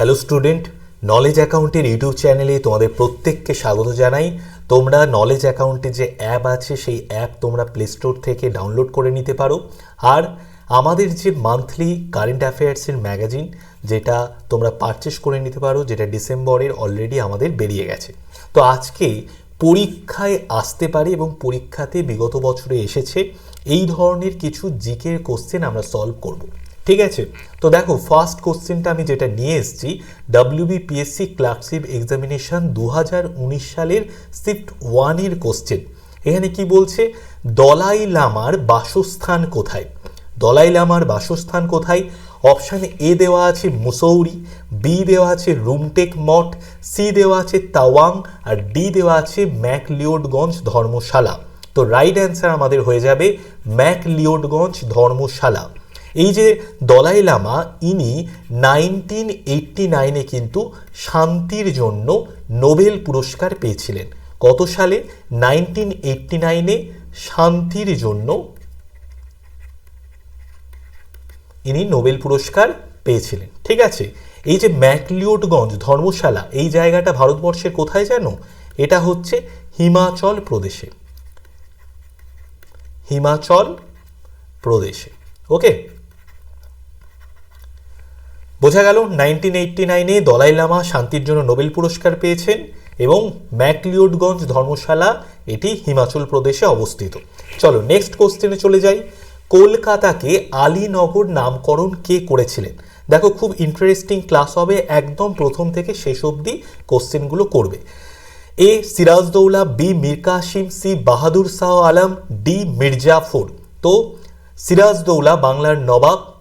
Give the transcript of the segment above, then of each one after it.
Hello student knowledge অ্যাকাউন্টের YouTube চ্যানেলে তোমাদের প্রত্যেককে স্বাগত জানাই। তোমরা নলেজ অ্যাকাউন্টে যে অ্যাপ আছে, সেই অ্যাপ তোমরা প্লে স্টোর থেকে ডাউনলোড করে নিতে পারো। আর আমাদের যে মান্থলি কারেন্ট অ্যাফেয়ার্সের ম্যাগাজিন যেটা তোমরা পারচেস করে নিতে পারো, যেটা ডিসেম্বরের অলরেডি আমাদের বেরিয়ে গেছে। তো আজকে পরীক্ষায় আসতে পারে এবং পরীক্ষাতে বিগত বছরে এসেছে। এই ধরনের কিছু জিকের কোশ্চেন আমরা সলভ করব। ঠিক আছে? তো দেখো ফার্স্ট কোশ্চেনটা আমি যেটা নিয়ে এসেছি ডাব্লিউবিপিএসসি ক্লার্কশিপ এক্সামিনেশন দু সালের শিফট ওয়ানের কোশ্চেন এখানে কি বলছে? দলাই লামার বাসস্থান কোথায়? দলাই লামার বাসস্থান কোথায়? অপশান এ দেওয়া আছে মুসৌরি বি দেওয়া আছে রুমটেক মঠ সি দেওয়া আছে তাওয়াং, আর ডি দেওয়া আছে ম্যাকলিওডগঞ্জ ধর্মশালা। তো রাইট অ্যান্সার আমাদের হয়ে যাবে ম্যাকলিওডগঞ্জ ধর্মশালা। এই যে দলাই লামা, ইনি নাইনটিন এইটটি নাইনে কিন্তু শান্তির জন্য নোবেল পুরস্কার পেয়েছিলেন। কত সালে? নাইনটিন এইটটি নাইনে শান্তির জন্য ইনি নোবেল পুরস্কার পেয়েছিলেন। ঠিক আছে? এই যে ম্যাকলিওডগঞ্জ ধর্মশালা, এই জায়গাটা ভারতবর্ষের কোথায় জানো? এটা হচ্ছে হিমাচল প্রদেশে। হিমাচল প্রদেশে। ওকে? বোঝা গেল নাইনটিন এইটটি নাইনে দলাই লামা শান্তির জন্য নোবেল পুরস্কার পেয়েছেন এবং ম্যাকলিওডগঞ্জ ধর্মশালা, এটি হিমাচল প্রদেশে অবস্থিত। চলো নেক্সট কোশ্চেনে চলে যাই। কলকাতাকে আলীনগর নামকরণ কে করেছিলেন? দেখো, খুব ইন্টারেস্টিং ক্লাস হবে, একদম প্রথম থেকে শেষ অবধি কোশ্চেনগুলো করবে। A, Sirajuddaula, B Mir C, Bahadur Shah Alam, D, Mir Jafar. তো, সিরাজদৌলা, বাংলার নবাব,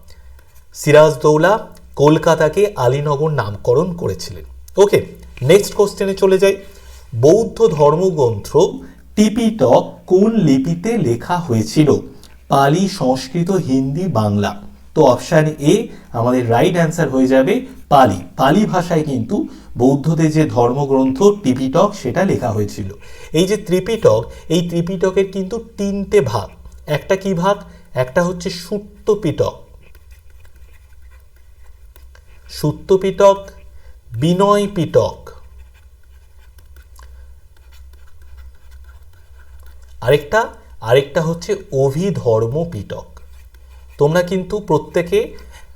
সিরাজদৌলা কলকাতাকে আলীনগর নামকরণ করেছিলেন। ওকে নেক্সট কোশ্চেনে চলে যাই। বৌদ্ধ ধর্মগ্রন্থ টিপিটক কোন লিপিতে লেখা হয়েছিল? পালি, সংস্কৃত, হিন্দি, বাংলা। তো অপশান এ আমাদের রাইট অ্যান্সার হয়ে যাবে পালি। পালি ভাষায় কিন্তু বৌদ্ধদের যে ধর্মগ্রন্থ টিপিটক সেটা লেখা হয়েছিল। এই যে ত্রিপিটক, এই ত্রিপিটকের কিন্তু তিনটে ভাগ। একটা কি ভাগ? একটা হচ্ছে সুট্ট পিটক সুত্ত পিটক বিনয় পিটক আরেকটা আরেকটা হচ্ছে অভিধর্ম পিটক তোমরা কিন্তু প্রত্যেকে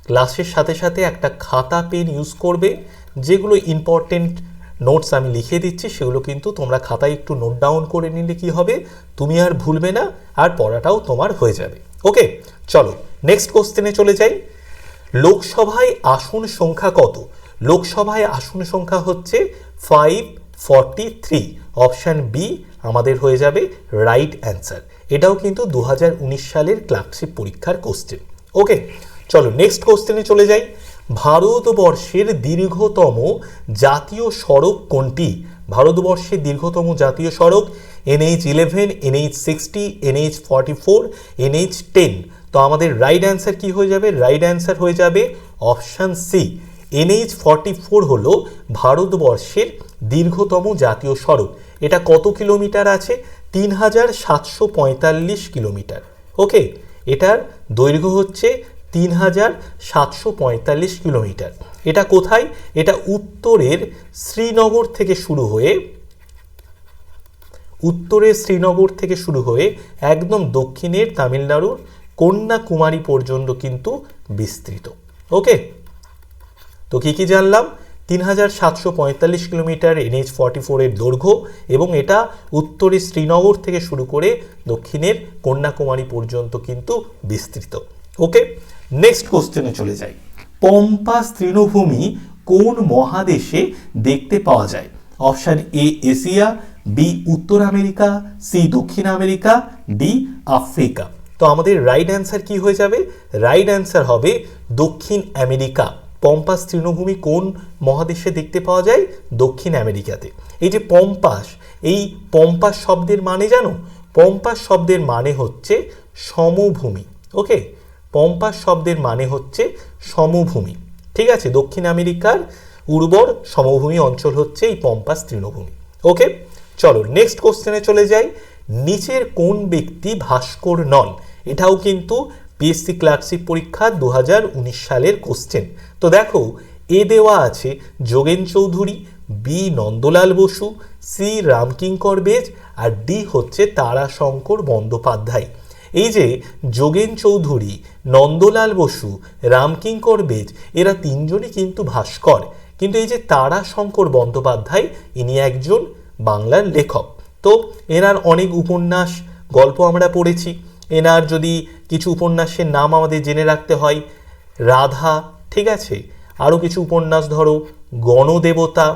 ক্লাসের সাথে সাথে একটা খাতা, পেন ইউজ করবে, যেগুলো ইম্পর্টেন্ট নোটস আমি লিখে দিচ্ছি, সেগুলো কিন্তু তোমরা খাতায় একটু নোট ডাউন করে নিলে কি হবে? তুমি আর ভুলবে না, আর পড়াটাও তোমার হয়ে যাবে। ওকে চলো নেক্সট কোশ্চেনে চলে যাই। লোকসভায় আসন সংখ্যা কত? লোকসভায় আসন সংখ্যা হচ্ছে five forty three option B আমাদের হয়ে যাবে রাইট অ্যান্সার এটাও কিন্তু দু হাজার উনিশ সালের ক্লার্কশিপ পরীক্ষার কোশ্চেন ওকে চলো নেক্সট কোশ্চেনে চলে যাই। ভারতবর্ষের দীর্ঘতম জাতীয় সড়ক কোনটি? ভারতবর্ষের দীর্ঘতম জাতীয় সড়ক NH eleven NH sixty NH forty four NH ten তো আমাদের রাইট অ্যান্সার কি হয়ে যাবে? রাইট অ্যান্সার হয়ে যাবে option C NH forty four হলো ভারতবর্ষের দীর্ঘতম জাতীয় সড়ক। এটা কত কিলোমিটার আছে? তিন হাজার সাতশো পঁয়তাল্লিশ কিলোমিটার। ওকে? এটার দৈর্ঘ্য হচ্ছে তিন হাজার সাতশো পঁয়তাল্লিশ কিলোমিটার। এটা কোথায়? এটা উত্তরের শ্রীনগর থেকে শুরু হয়ে, উত্তরের শ্রীনগর থেকে শুরু হয়ে একদম দক্ষিণের তামিলনাড়ুর কন্যাকুমারী পর্যন্ত কিন্তু বিস্তৃত। ওকে তো কী কী জানলাম? তিন হাজার সাতশো পঁয়তাল্লিশ কিলোমিটার এনএইচ ফর্টি ফোরের দৈর্ঘ্য এবং এটা উত্তরে শ্রীনগর থেকে শুরু করে দক্ষিণের কন্যাকুমারী পর্যন্ত কিন্তু বিস্তৃত। ওকে নেক্সট কোশ্চেনে চলে যাই। পম্পাস তৃণভূমি কোন মহাদেশে দেখতে পাওয়া যায়? অপশান এ এশিয়া বি উত্তর আমেরিকা সি দক্ষিণ আমেরিকা ডি আফ্রিকা। তো আমাদের রাইট অ্যান্সার কি হয়ে যাবে? রাইট অ্যান্সার হবে দক্ষিণ আমেরিকা। পম্পাস তৃণভূমি কোন মহাদেশে দেখতে পাওয়া যায়? দক্ষিণ আমেরিকাতে। এই যে পম্পাস, এই পম্পাস শব্দের মানে জানো? পম্পাস শব্দের মানে হচ্ছে সমভূমি ওকে পম্পাস শব্দের মানে হচ্ছে সমভূমি, ঠিক আছে? দক্ষিণ আমেরিকার উর্বর সমভূমি অঞ্চল হচ্ছে এই পম্পাস তৃণভূমি ওকে চলো নেক্সট কোশ্চেনে চলে যাই। নিচের কোন ব্যক্তি ভাস্কর নন? এটাও কিন্তু পিএসসি ক্লার্কশিপ পরীক্ষা দু হাজার উনিশ সালের কোশ্চেন তো দেখো, এ দেওয়া আছে যোগেন চৌধুরী বি নন্দলাল বসু সি রামকিঙ্কর বেজ, আর ডি হচ্ছে তারাশঙ্কর বন্দ্যোপাধ্যায়। এই যে যোগেন চৌধুরী, নন্দলাল বসু, রামকিঙ্কর বেজ, এরা তিনজনই কিন্তু ভাস্কর। কিন্তু এই যে তারাশঙ্কর বন্দ্যোপাধ্যায়, ইনি একজন বাংলার লেখক। তো এনার অনেক উপন্যাস, গল্প আমরা পড়েছি। এনার যদি কিছু উপন্যাসের নাম আমাদের জেনে রাখতে হয়, রাধা, ঠিক আছে? আরও কিছু উপন্যাস ধরো, গণদেবতা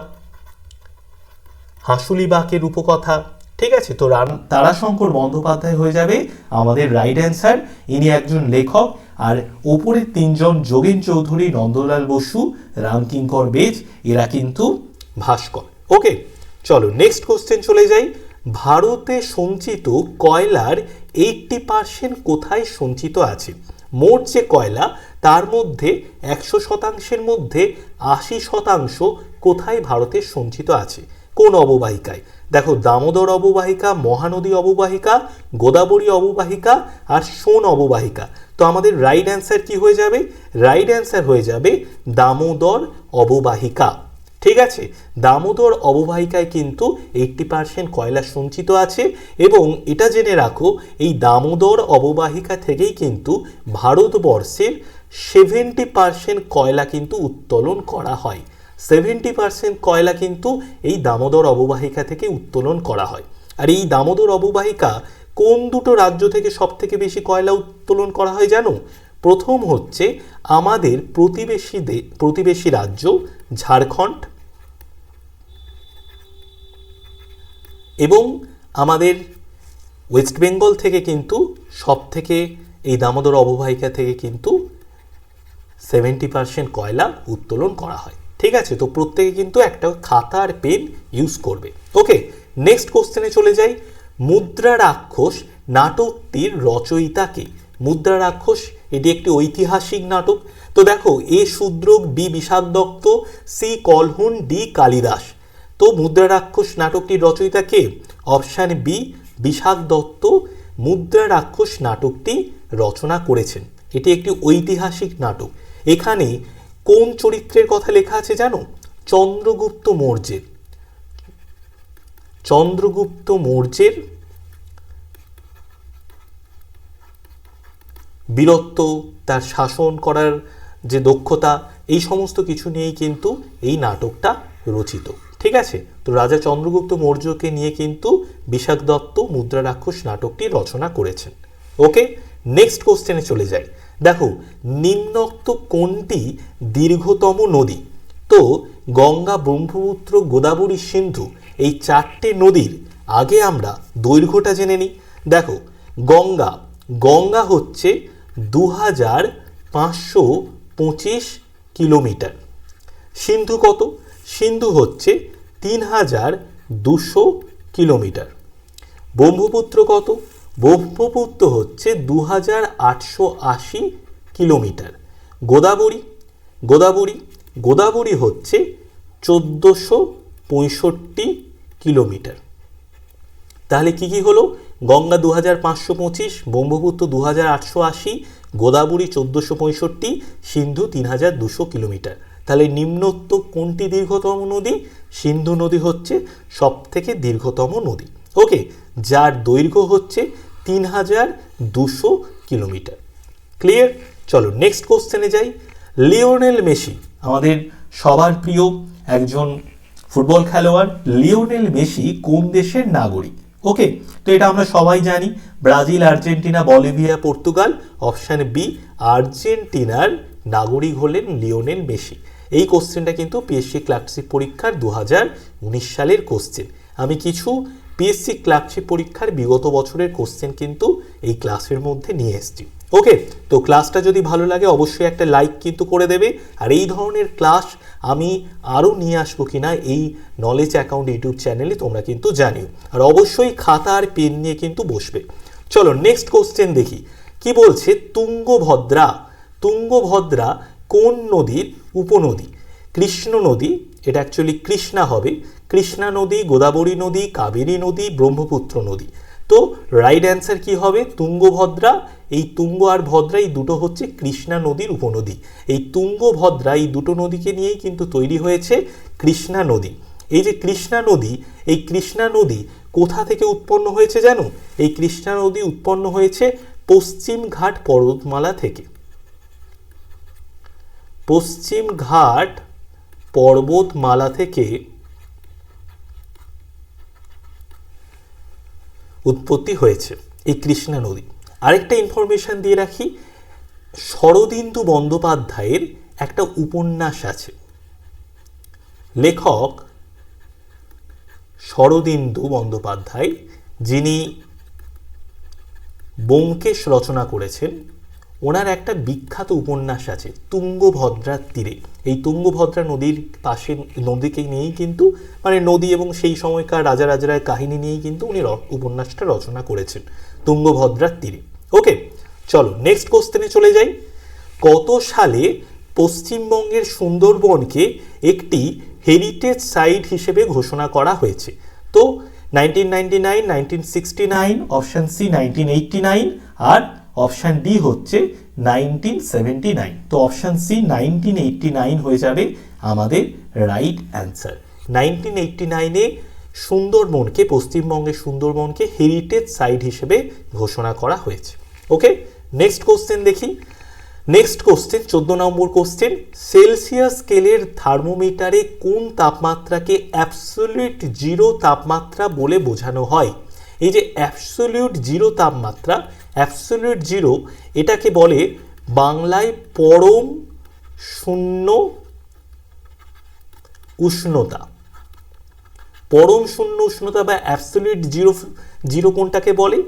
হাসুলি বাকের রূপকথা, ঠিক আছে? তো রান তারাশঙ্কর বন্দ্যোপাধ্যায় হয়ে যাবে আমাদের রাইট অ্যান্সার। ইনি একজন লেখক। আর ওপরের তিনজন যোগেন চৌধুরী, নন্দলাল বসু, রামকিঙ্কর বেজ, এরা কিন্তু ভাস্কর। ওকে, চলো নেক্সট কোশ্চেন চলে যাই। ভারতে সঞ্চিত কয়লার এইটটি পার্সেন্ট কোথায় সঞ্চিত আছে? মোট যে কয়লা, তার মধ্যে একশো শতাংশের মধ্যে আশি শতাংশ কোথায় ভারতে সঞ্চিত আছে? কোন অববাহিকায়? দেখো, দামোদর অববাহিকা, মহানদী অববাহিকা, গোদাবরী অববাহিকা আর সোন অববাহিকা। তো আমাদের রাইট অ্যান্সার কি হয়ে যাবে? রাইট অ্যান্সার হয়ে যাবে দামোদর অববাহিকা। ঠিক আছে? দামোদর অববাহিকায় কিন্তু এইটটি পার্সেন্ট কয়লা সঞ্চিত আছে এবং এটা জেনে রাখো, এই দামোদর অববাহিকা থেকেই কিন্তু ভারতবর্ষের সেভেন্টি পার্সেন্ট কয়লা কিন্তু উত্তোলন করা হয়। সেভেন্টি পার্সেন্ট কয়লা কিন্তু এই দামোদর অববাহিকা থেকে উত্তোলন করা হয়। আর এই দামোদর অববাহিকা কোন দুটো রাজ্য থেকে সব থেকে বেশি কয়লা উত্তোলন করা হয় জানো? প্রথম হচ্ছে আমাদের প্রতিবেশী প্রতিবেশী রাজ্য ঝাড়খণ্ড এবং আমাদের ওয়েস্ট বেঙ্গল থেকে কিন্তু সব থেকে এই দামোদর অববাহিকা থেকে কিন্তু সেভেন্টি পার্সেন্ট কয়লা উত্তোলন করা হয়। ঠিক আছে? তো প্রত্যেকে কিন্তু একটা খাতা আর পেন ইউজ করবে। ওকে নেক্সট কোশ্চেনে চলে যাই। মুদ্রা রাক্ষস নাটকটির রচয়িতাকে। মুদ্রা রাক্ষস, এটি একটি ঐতিহাসিক নাটক। তো দেখো, A Shudraka B Vishad Datta C Kalhan D Kalidas. তো মুদ্রা রাক্ষস নাটকটির রচয়িতা কে? অপশান বি বিশাখ দত্ত মুদ্রা রাক্ষস নাটকটি রচনা করেছেন। এটি একটি ঐতিহাসিক নাটক। এখানে কোন চরিত্রের কথা লেখা আছে জানো? চন্দ্রগুপ্ত মৌর্যের। চন্দ্রগুপ্ত মৌর্যের বীরত্ব, তার শাসন করার যে দক্ষতা, এই সমস্ত কিছু নিয়েই কিন্তু এই নাটকটা রচিত। ঠিক আছে? তো রাজা চন্দ্রগুপ্ত মৌর্যকে নিয়ে কিন্তু বিশাখ দত্ত মুদ্রা রাক্ষস নাটকটি রচনা করেছেন। ওকে নেক্সট কোশ্চেনে চলে যাই। দেখো, নিম্নোক্ত কোনটি দীর্ঘতম নদী। তো গঙ্গা, ব্রহ্মপুত্র, গোদাবরী সিন্ধু এই চারটে নদীর আগে আমরা দৈর্ঘ্যটা জেনে নিই। দেখো, গঙ্গা গঙ্গা হচ্ছে দু হাজার পাঁচশো পঁচিশ কিলোমিটার। সিন্ধু কত? সিন্ধু হচ্ছে তিন হাজার দুশো কিলোমিটার। ব্রহ্মপুত্র কত? ব্রহ্মপুত্র হচ্ছে দু হাজার আটশো আশি কিলোমিটার। গোদাবরী গোদাবরী গোদাবরী হচ্ছে চোদ্দোশো পঁয়ষট্টি কিলোমিটার। তাহলে কি কি হলো? গঙ্গা দু হাজার পাঁচশো পঁচিশ, ব্রহ্মপুত্র দু হাজার আটশো আশি, গোদাবরী চোদ্দোশো পঁয়ষট্টি, সিন্ধু তিন হাজার দুশো কিলোমিটার। তাহলে নিম্নোক্ত কোনটি দীর্ঘতম নদী? সিন্ধু নদী হচ্ছে সব থেকে দীর্ঘতম নদী। ওকে যার দৈর্ঘ্য হচ্ছে তিন হাজার দুশো কিলোমিটার। ক্লিয়ার চলো নেক্সট কোশ্চেনে যাই। লিওনেল মেসি, আমাদের সবার প্রিয় একজন ফুটবল খেলোয়াড়, লিওনেল মেসি কোন দেশের নাগরিক? ওকে তো এটা আমরা সবাই জানি। Brazil, Argentina, Bolivia, Portugal option B আর্জেন্টিনার নাগরিক হলেন লিওনেল মেসি। এই কোশ্চেনটা কিন্তু পিএসসি ক্লার্কশিপ পরীক্ষার দু হাজার উনিশ সালের কোশ্চেন আমি কিছু পিএসসি ক্লার্কশিপ পরীক্ষার বিগত বছরের কোশ্চেন কিন্তু এই ক্লাসের মধ্যে নিয়ে এসেছি। ওকে তো ক্লাসটা যদি ভালো লাগে অবশ্যই একটা লাইক কিন্তু করে দেবে। আর এই ধরনের ক্লাস আমি আরও নিয়ে আসব কিনা এই নলেজ অ্যাকাউন্ট ইউটিউব চ্যানেলে তোমরা কিন্তু জানিও। আর অবশ্যই খাতা আর পেন নিয়ে কিন্তু বসবে। চলো নেক্সট কোশ্চেন দেখি। কি বলছে তুঙ্গভদ্রা? তুঙ্গভদ্রা কোন নদীর উপনদী। কৃষ্ণ নদী, এটা অ্যাকচুয়ালি কৃষ্ণা হবে। কৃষ্ণা নদী, গোদাবরী নদী, কাবেরী নদী, ব্রহ্মপুত্র নদী। তো রাইট অ্যান্সার কি হবে? তুঙ্গভদ্রা। এই তুঙ্গ আর ভদ্রা, এই দুটো হচ্ছে কৃষ্ণা নদীর উপনদী। এই তুঙ্গভদ্রা এই দুটো নদীকে নিয়েই কিন্তু তৈরি হয়েছে কৃষ্ণা নদী। এই যে কৃষ্ণা নদী, এই কৃষ্ণা নদী কোথা থেকে উৎপন্ন হয়েছে জানো? এই কৃষ্ণা নদী উৎপন্ন হয়েছে পশ্চিম ঘাট পর্বতমালা থেকে। পশ্চিম ঘাট পর্বতমালা থেকে উৎপত্তি হয়েছে এই কৃষ্ণা নদী। আরেকটা ইনফরমেশন দিয়ে রাখি, শরদিন্দু বন্দ্যোপাধ্যায়ের একটা উপন্যাস আছে। লেখক শরদিন্দু বন্দ্যোপাধ্যায়, যিনি ব্যোমকেশ রচনা করেছেন ওনার একটা বিখ্যাত উপন্যাস আছে তুঙ্গভদ্রার তীরে। এই তুঙ্গভদ্রা নদীর পাশে, নদীকে নিয়েই কিন্তু মানে নদী এবং সেই সময়কার রাজা রাজারার কাহিনী নিয়েই কিন্তু উনি উপন্যাসটা রচনা করেছেন তুঙ্গভদ্রার তীরে। ওকে, চলো নেক্সট কোশ্চেনে চলে যাই। কত সালে পশ্চিমবঙ্গের সুন্দরবনকে একটি হেরিটেজ সাইট হিসেবে ঘোষণা করা হয়েছে? তো nineteen ninety nine nineteen sixty nine option C nineteen eighty nine আর অপশান ডি হচ্ছে নাইনটিন সেভেন্টি নাইন তো option C nineteen eighty nine হয়ে যাবে আমাদের রাইট অ্যান্সার নাইনটিন এইটটি নাইনে সুন্দরবনকে পশ্চিমবঙ্গের সুন্দরবনকে হেরিটেজ সাইট হিসেবে ঘোষণা করা হয়েছে। ওকে নেক্সট কোশ্চেন দেখি। নেক্সট কোশ্চেন চোদ্দ নম্বর কোশ্চেন সেলসিয়াস স্কেলের থার্মোমিটারে কোন তাপমাত্রাকে অ্যাবসোলিউট জিরো তাপমাত্রা বলে বোঝানো হয়? এই যে অ্যাবসোলিউট জিরো তাপমাত্রা অ্যাবসোলিউট জিরো এটাকে বলে বাংলায় পরম শূন্য উষ্ণতা। পরম শূন্য উষ্ণতা বা অ্যাবসোলিউট জিরো জিরো কোনটাকে বলে?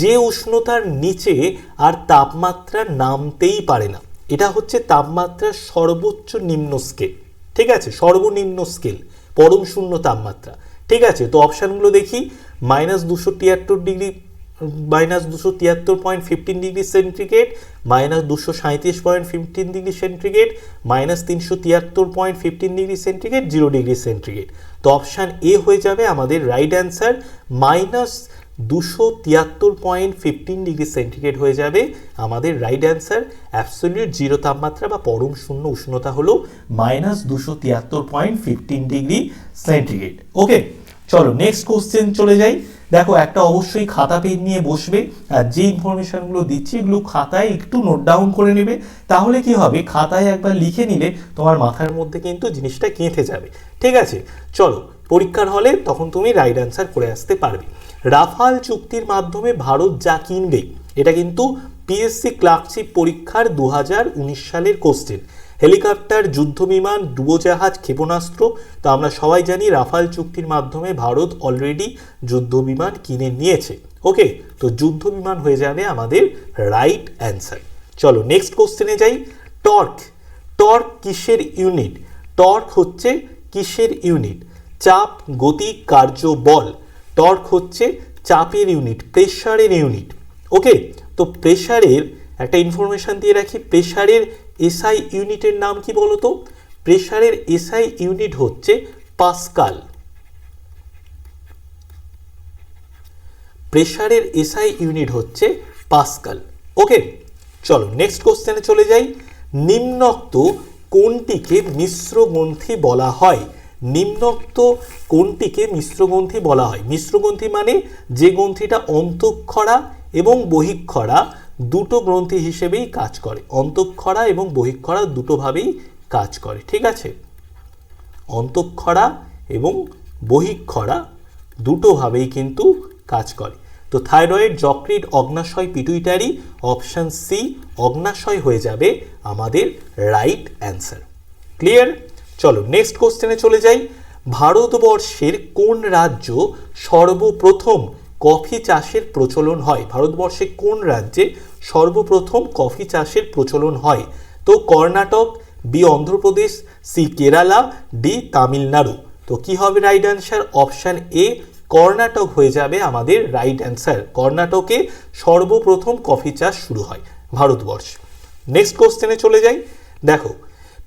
যে উষ্ণতার নিচে আর তাপমাত্রা নামতেই পারে না। এটা হচ্ছে তাপমাত্রার সর্বোচ্চ নিম্ন স্কেল ঠিক আছে? সর্বনিম্ন স্কেল পরম শূন্য তাপমাত্রা। ঠিক আছে? তো অপশানগুলো দেখি। মাইনাস দুশো তিয়াত্তর ডিগ্রি মাইনাস দুশো তিয়াত্তর point fifteen degree centigrade minus দুশো সাঁত্রিশ point fifteen degree centigrade minus তিনশো তিয়াত্তর point fifteen degree centigrade zero degree centigrade তো অপশান এ হয়ে যাবে আমাদের রাইট অ্যান্সার মাইনাস দুশো তিয়াত্তর পয়েন্ট ফিফটিন ডিগ্রি সেন্টিগ্রেড হয়ে যাবে আমাদের রাইট অ্যান্সার অ্যাবসলিউট জিরো তাপমাত্রা বা পরম শূন্য উষ্ণতা হলো মাইনাস দুশো তিয়াত্তর point fifteen degree centigrade okay চলো নেক্সট কোশ্চেন চলে যাই। দেখো, একটা অবশ্যই খাতা পেন নিয়ে বসবে, আর যে ইনফরমেশনগুলো দিচ্ছি এগুলো খাতায় একটু নোট ডাউন করে নেবে, তাহলে কি হবে? খাতায় একবার লিখে নিলে তোমার মাথার মধ্যে কিন্তু জিনিসটা কেঁথে যাবে। ঠিক আছে? চলো, পরীক্ষার হলে তখন তুমি রাইট অ্যান্সার করে আসতে পারবে। রাফাল চুক্তির মাধ্যমে ভারত যা কিনবে, এটা কিন্তু পিএসসি ক্লার্কশিপ পরীক্ষার দু হাজার উনিশ সালের কোশ্চেন। হেলিকপ্টার, যুদ্ধবিমান, ডুবোজাহাজ, ক্ষেপণাস্ত্র, তো আমরা সবাই জানি রাফাল চুক্তির মাধ্যমে ভারত অলরেডি যুদ্ধবিমান কিনে নিয়েছে। ওকে, তো যুদ্ধবিমান হয়ে যাবে আমাদের রাইট অ্যান্সার চলো নেক্সট কোশ্চেনে যাই। টর্ক টর্ক কিসের ইউনিট টর্ক হচ্ছে কিসের ইউনিট চাপ, গতি, কার্য, বল। টর্ক হচ্ছে চাপের ইউনিট প্রেশারের ইউনিট ওকে তো প্রেশারের একটা ইনফরমেশন দিয়ে রাখি প্রেশারের এসআই ইউনিটের নাম কি বলতো? প্রেশারের এসআই ইউনিট হচ্ছে পাস্কাল। প্রেশারের এসআই ইউনিট হচ্ছে পাস্কাল। ওকে, চলো নেক্সট কোশ্চেনে চলে যাই। নিম্নোক্ত কোনটিকে মিশ্র গ্রন্থি বলা হয়? নিম্নোক্ত কোনটিকে মিশ্র গ্রন্থি বলা হয়। মিশ্র গ্রন্থি মানে যে গ্রন্থিটা অন্তঃক্ষরা এবং বহিক্ষরা দুটো গ্রন্থি হিসেবেই কাজ করে। অন্তঃক্ষরা এবং বহিক্ষরা দুটোভাবেই কাজ করে, ঠিক আছে? অন্তঃক্ষরা এবং বহিক্ষরা দুটোভাবেই কিন্তু কাজ করে। তো থাইরয়েড যকৃত অগ্নাশয়, পিটুইটারি, অপশান সি, অগ্নাশয় হয়ে যাবে আমাদের রাইট অ্যান্সার। ক্লিয়ার? চলো নেক্সট কোশ্চেনে চলে যাই। ভারতবর্ষের কোন রাজ্য সর্বপ্রথম কফি চাষের প্রচলন হয়? ভারতবর্ষে কোন রাজ্যে সর্বপ্রথম কফি চাষের প্রচলন হয়? তো Karnataka B Andhra Pradesh C Kerala D Tamil Nadu. তো কি হবে right answer option A Karnataka হয়ে যাবে আমাদের রাইট অ্যান্সার কর্ণাটকে সর্বপ্রথম কফি চাষ শুরু হয় ভারতবর্ষ। নেক্সট কোশ্চেনে চলে যাই। দেখো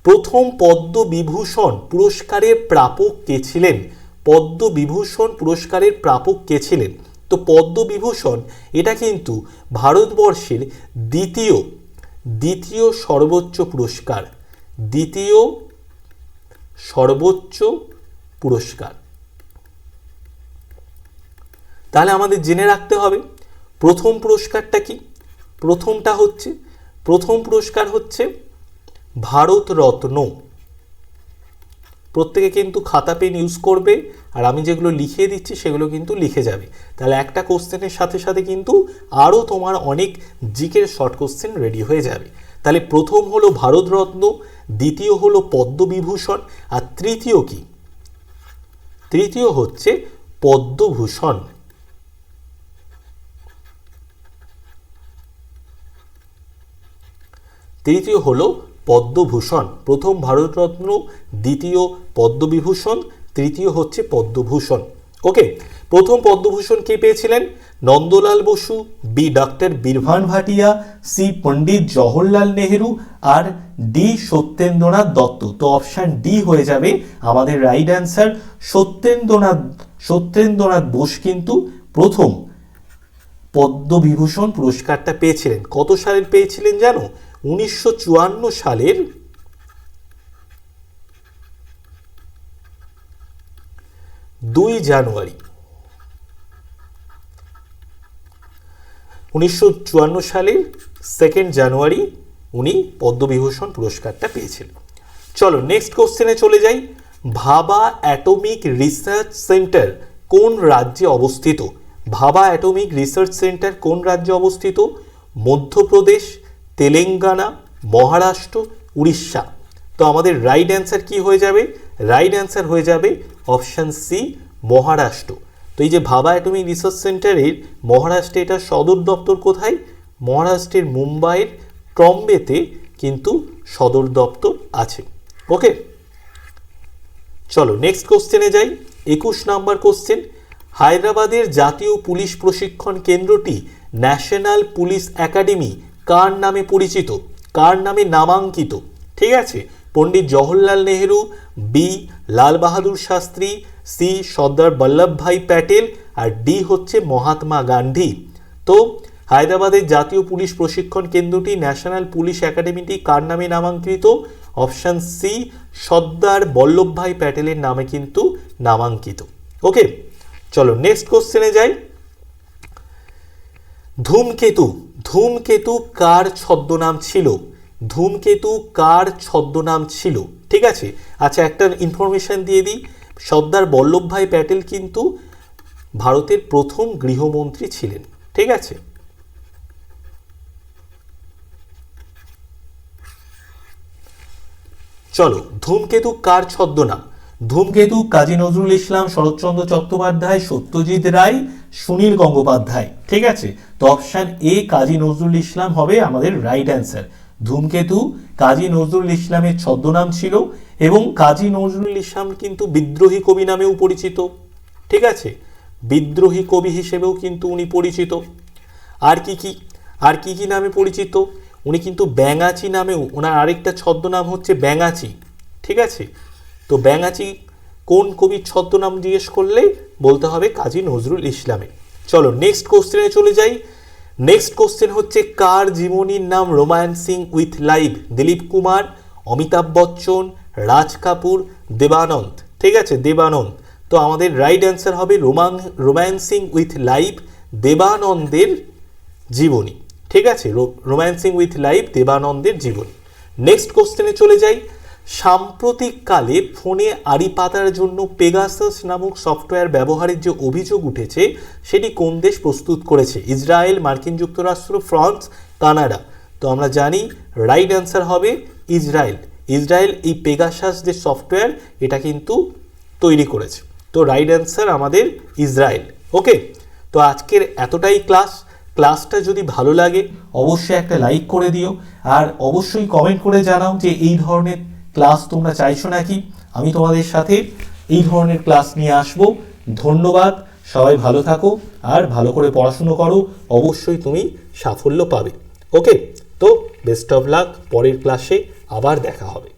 প্রথম পদ্মবিভূষণ পুরস্কারের প্রাপক কে ছিলেন? পদ্মবিভূষণ পুরস্কারের প্রাপক কে ছিলেন? তো পদ্মবিভূষণ, এটা কিন্তু ভারতবর্ষের দ্বিতীয় দ্বিতীয় সর্বোচ্চ পুরস্কার। দ্বিতীয় সর্বোচ্চ পুরস্কার। তাহলে আমাদের জেনে রাখতে হবে, প্রথম পুরস্কারটা কি? প্রথমটা হচ্ছে, প্রথম পুরস্কার হচ্ছে ভারত রত্ন। প্রত্যেকে কিন্তু খাতা, পেন ইউজ করবে, আর আমি যেগুলো লিখিয়ে দিচ্ছি সেগুলো কিন্তু লিখে যাবে। তাহলে একটা কোশ্চেনের সাথে সাথে কিন্তু আরও তোমার অনেক জিকের শর্ট কোশ্চেন রেডি হয়ে যাবে। তাহলে প্রথম হলো ভারতরত্ন দ্বিতীয় হলো পদ্মবিভূষণ, আর তৃতীয় কি? তৃতীয় হচ্ছে পদ্মভূষণ। তৃতীয় হলো পদ্মভূষণ। প্রথম ভারতরত্ন, দ্বিতীয় পদ্মবিভূষণ, তৃতীয় হচ্ছে পদ্মভূষণ। ওকে প্রথম পদ্মভূষণ কে পেয়েছিলেন? Nandalal Basu B doctor Birbhan Bhatia C Pandit Jawaharlal Nehru আর ডি সত্যেন্দ্রনাথ দত্ত। তো অপশান ডি হয়ে যাবে আমাদের রাইট অ্যান্সার সত্যেন্দ্রনাথ সত্যেন্দ্রনাথ বোস কিন্তু প্রথম পদ্মবিভূষণ পুরস্কারটা পেয়েছিলেন। কত সালের পেয়েছিলেন জানো? উনিশশো চুয়ান্ন সালের দুই জানুয়ারি। উনিশশো চুয়ান্ন সালের সেকেন্ড জানুয়ারি উনি পদ্মবিভূষণ পুরস্কারটা পেয়েছিলেন। চলো নেক্সট কোশ্চেনে চলে যাই। ভাবা অ্যাটমিক রিসার্চ সেন্টার কোন রাজ্যে অবস্থিত? ভাবা অ্যাটমিক রিসার্চ সেন্টার কোন রাজ্যে অবস্থিত? মধ্যপ্রদেশ তেলেঙ্গানা, মহারাষ্ট্র, উড়িষ্যা। তো আমাদের রাইট অ্যান্সার কি হয়ে যাবে? রাইট অ্যান্সার হয়ে যাবে অপশান সি মহারাষ্ট্র। তো এই যে ভাবা অ্যাটমিক রিসার্চ সেন্টারের মহারাষ্ট্রে এটা সদর দপ্তর কোথায়? মহারাষ্ট্রের মুম্বাইয়ের ট্রম্বেতে কিন্তু সদর দপ্তর আছে। ওকে চলো নেক্সট কোশ্চেনে যাই। একুশ নাম্বার কোশ্চেন হায়দ্রাবাদের জাতীয় পুলিশ প্রশিক্ষণ কেন্দ্রটি ন্যাশনাল পুলিশ একাডেমি কার নামে পরিচিত, কার নামে নামাঙ্কিত, ঠিক আছে? পণ্ডিত জওহরলাল নেহেরু বি লাল বাহাদুর শাস্ত্রী সি সর্দার বল্লভভাই প্যাটেল আর ডি হচ্ছে মহাত্মা গান্ধী। তো, হায়দ্রাবাদের জাতীয় পুলিশ প্রশিক্ষণ কেন্দ্রটি ন্যাশনাল পুলিশ একাডেমিটি কার নামে নামাঙ্কিত? অপশান সি সর্দার বল্লভভাই প্যাটেলের নামে কিন্তু নামাঙ্কিত। ওকে চলো নেক্সট কোশ্চেনে যাই। ধূমকেতু ধূমকেতু কার ছদ্মনাম ছিল? ধূমকেতু কার ছদ্মনাম ছিল? ঠিক আছে? আচ্ছা একটা ইনফরমেশন দিয়ে দিই। সর্দার বল্লভভাই প্যাটেল কিন্তু ভারতের প্রথম গৃহমন্ত্রী ছিলেন। ঠিক আছে? চলো, ধূমকেতু কার ছদ্মনাম? ধূমকেতু কাজী নজরুল ইসলাম, শরৎচন্দ্র চট্টোপাধ্যায়, সত্যজিৎ রায়, সুনীল গঙ্গোপাধ্যায়। ঠিক আছে? তো অপশান এ কাজী নজরুল ইসলাম হবে আমাদের রাইট অ্যান্সার ধূমকেতু, কাজী নজরুল ইসলামের ছদ্মনাম ছিল এবং কাজী নজরুল ইসলাম কিন্তু বিদ্রোহী কবি নামেও পরিচিত। ঠিক আছে? বিদ্রোহী কবি হিসেবেও কিন্তু উনি পরিচিত। আর কি কি? আর কি কি নামে পরিচিত? উনি কিন্তু ব্যাঙাচি নামেও, ওনার আরেকটা ছদ্মনাম হচ্ছে ব্যাঙাচি। ঠিক আছে? তো ব্যাঙাচি কোন কবির ছদ্মনাম জিজ্ঞেস করলে বলতে হবে কাজী নজরুল ইসলামের চলো নেক্সট কোশ্চেনে চলে যাই। নেক্সট কোশ্চেন হচ্ছে, কার জীবনীর নাম romancing with life? Dilip Kumar, Amitabh Bachchan, Raj Kapoor, Dev Anand. ঠিক আছে, দেবানন্দ। তো আমাদের রাইট অ্যান্সার হবে রোমান রোম্যান্সিং উইথ লাইভ, দেবানন্দের জীবনী। ঠিক আছে রোম্যান্সিং উইথ লাইভ, দেবানন্দের জীবনী। নেক্সট কোশ্চেনে চলে যাই। সাম্প্রতিককালে ফোনে আড়ি পাতার জন্য পেগাসাস নামক সফটওয়্যার ব্যবহারের যে অভিযোগ উঠেছে, সেটি কোন দেশ প্রস্তুত করেছে? ইসরায়েল, মার্কিন যুক্তরাষ্ট্র, ফ্রান্স, কানাডা। তো আমরা জানি রাইট অ্যান্সার হবে ইসরায়েল। ইসরায়েল এই পেগাসাস যে সফটওয়্যার এটা কিন্তু তৈরি করেছে। তো রাইট অ্যান্সার আমাদের ইসরায়েল। ওকে তো আজকের এতটাই ক্লাস ক্লাসটা যদি ভালো লাগে, অবশ্যই একটা লাইক করে দিও। আর অবশ্যই কমেন্ট করে জানাও যে এই ধরনের ক্লাস তোমরা চাইছো নাকি? আমি তোমাদের সাথে এই ধরনের ক্লাস নিয়ে আসব। ধন্যবাদ, সবাই ভালো থাকো আর ভালো করে পড়াশুনো করো, অবশ্যই তুমি সাফল্য পাবে। ওকে তো বেস্ট অফ লাক পরের ক্লাসে আবার দেখা হবে।